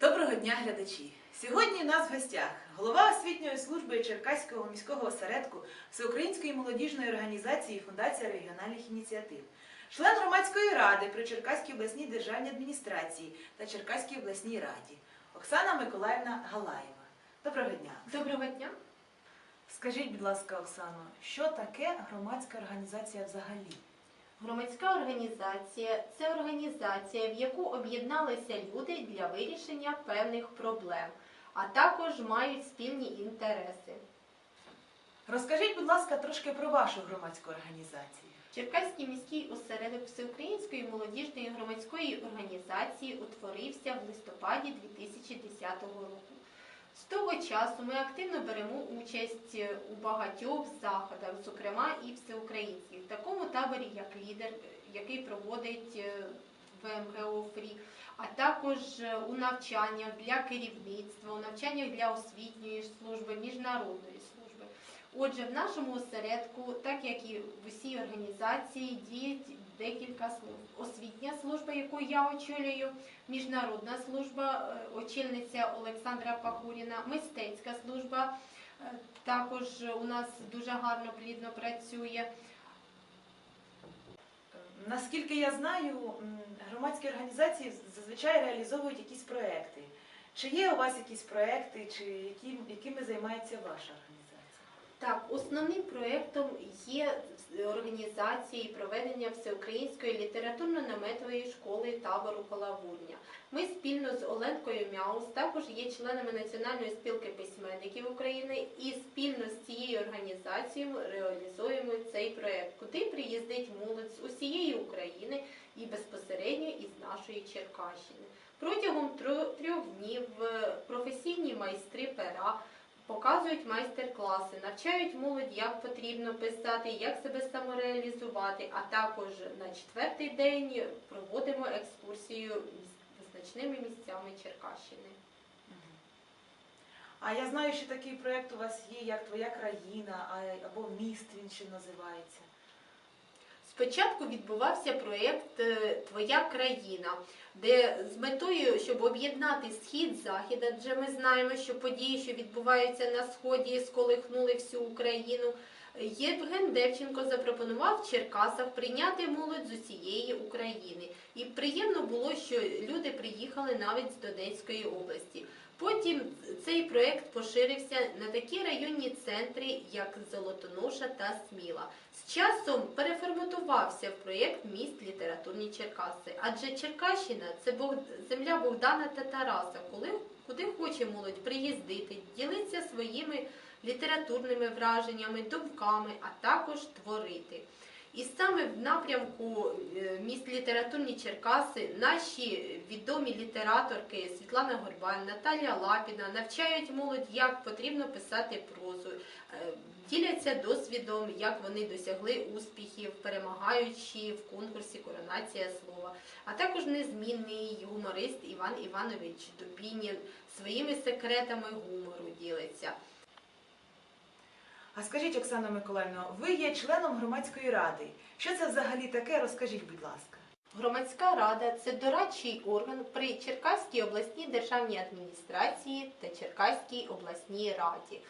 Доброго дня, глядачі! Сьогодні у нас в гостях голова освітньої служби Черкаського міського осередку Всеукраїнської молодіжної організації Фундація регіональних ініціатив, член громадської ради при Черкаській обласній державній адміністрації та Черкаській обласній раді Оксана Миколаївна Галаєва. Доброго дня! Доброго дня. Скажіть, будь ласка, Оксано, що таке громадська організація взагалі? Громадська організація це організація, в яку об'єдналися люди для вирішення певних проблем, а також мають спільні інтереси. Розкажіть, будь ласка, трошки про вашу громадську організацію. Черкаський міський осередок Всеукраїнської молодіжної громадської організації утворився в листопаді 2010 року. З того часу ми активно беремо участь у багатьох заходах, зокрема і всеукраїнських, в такому таборі, як лідер, який проводить е, ВМГО ФРІ, а також е, у навчаннях для керівництва, у навчаннях для освітньої служби, міжнародної служби. Отже, в нашому осередку, так як і в усій організації, діють декілька служб. Освітня служба, яку я очолюю, міжнародна служба, е, очільниця Олександра Пахуріна, мистецька служба. е, Також у нас дуже гарно плідно працює. Наскільки я знаю, громадські організації зазвичай реалізовують якісь проекти. Чи є у вас якісь проекти, чи якими займається ваша організація? Так, основним проєктом є організація і проведення всеукраїнської літературно-наметової школи табору Колавурня. Ми спільно з Оленкою Мяус також є членами Національної спілки письменників України і спільно з цією організацією реалізуємо цей проєкт, куди приїздить молодь з усієї України і безпосередньо із нашої Черкащини. Протягом трьох днів е, професійні майстри пера показують майстер-класи, навчають молодь, як потрібно писати, як себе самореалізувати, а також на четвертий день проводимо екскурсію визначними місцями Черкащини. А я знаю, що такий проект у вас є, як Твоя країна, або міст він ще називається. Спочатку відбувався проєкт е, Твоя країна, де з метою, щоб об'єднати схід захід, адже ми знаємо, що події, що відбуваються на сході, сколихнули всю Україну. Євген Девченко запропонував Черкасах прийняти молодь з усієї України. І приємно було, що люди приїхали навіть з Донецької області. Потім цей проект поширився на такі районні центри, як Золотоноша та Сміла. З часом переформатувався в проєкт Міст літературні Черкаси, адже Черкащина це земля Богдана та Тараса, коли куди хоче молодь приїздити, ділитися своїми літературними враженнями, думками, а також творити. І саме в напрямку е, міст літературні Черкаси наші відомі літераторки Світлана Горбан, Наталія Лапіна навчають молодь, як потрібно писати прозу, е, діляться досвідом, як вони досягли успіхів, перемагаючи в конкурсі Коронація слова. А також незмінний гуморист Іван Іванович Дубінін своїми секретами гумору ділиться. А скажіть, Оксана Миколаївна, ви є членом громадської ради. Що це взагалі таке? Розкажіть, будь ласка. Громадська рада це дорадчий орган при Черкаській обласній державній адміністрації та Черкаській обласній раді.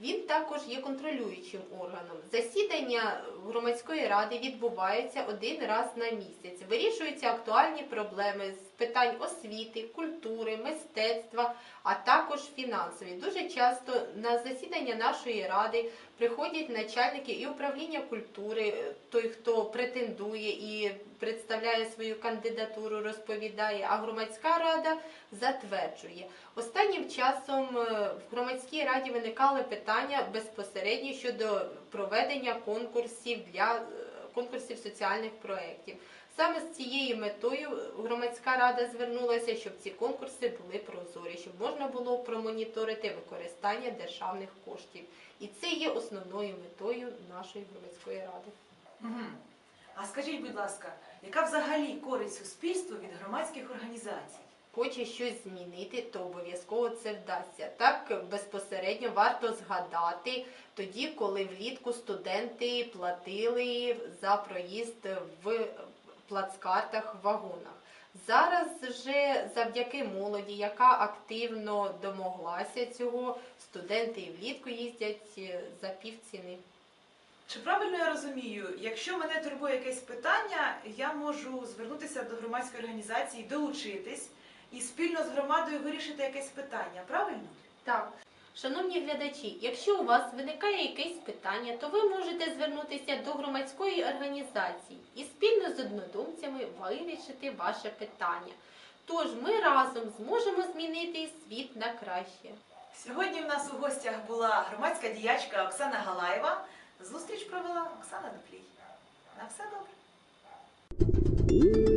Він також є контролюючим органом. Засідання громадської ради відбуваються один раз на місяць. Вирішуються актуальні проблеми з питань освіти, культури, мистецтва, а також фінансові. Дуже часто на засідання нашої ради приходять начальники і управління культури, е, той, хто претендує і представляє свою кандидатуру, розповідає, а громадська рада затверджує. Останнім часом е, в громадській раді виникали питання безпосередньо щодо проведення конкурсів для е, конкурсів соціальних проєктів. Саме з цією метою громадська рада звернулася, щоб ці конкурси були прозорі, щоб можна було промоніторити використання державних коштів. І це є основною метою нашої громадської ради. А скажіть, будь ласка, яка взагалі користь суспільству від громадських організацій? Хоче щось змінити, то обов'язково це вдасться. Так безпосередньо варто згадати тоді, коли влітку студенти платили за проїзд в плацкартах в вагонах. Зараз же завдяки молоді, яка активно домоглася цього, студенти і влітку їздять е, за півціни. Чи правильно я розумію, якщо мене турбує якесь питання, я можу звернутися до громадської організації, долучитись і спільно з громадою вирішити якесь питання, правильно? Так, шановні глядачі, якщо у вас виникає якесь питання, то ви можете звернутися до громадської організації і спільно з однодумцями вирішити ваше питання. Тож ми разом зможемо змінити світ на краще. Сьогодні в нас у гостях була громадська діячка Оксана Галаєва. Зустріч провела Оксана Дуплій. На все добре.